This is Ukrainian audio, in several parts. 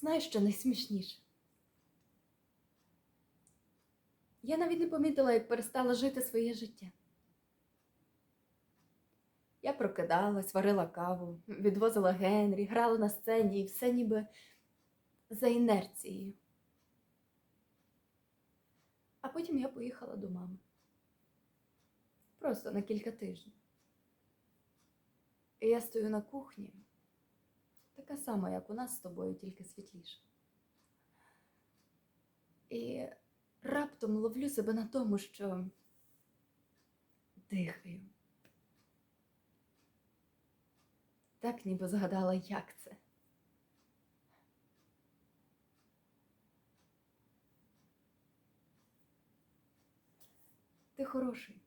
Знаєш, що найсмішніше? Я навіть не помітила, як перестала жити своє життя. Я прокидалась, варила каву, відвозила Генрі, грала на сцені і все ніби за інерцією. А потім я поїхала до мами. Просто на кілька тижнів. І я стою на кухні, така сама, як у нас з тобою, тільки світліша. І раптом ловлю себе на тому, що дихаю. Так ніби згадала, як це. Ти хороший,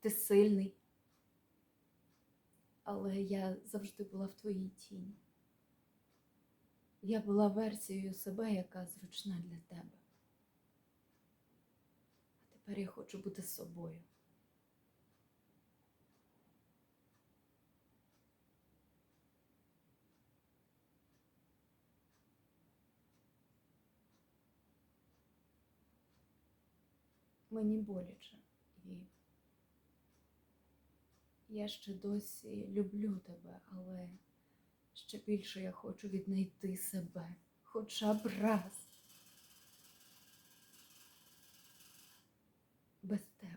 ти сильний, але я завжди була в твоїй тіні. Я була версією себе, яка зручна для тебе. А тепер я хочу бути собою. Мені боляче і я ще досі люблю тебе, але Ще більше я хочу віднайти себе хоча б раз без тебе.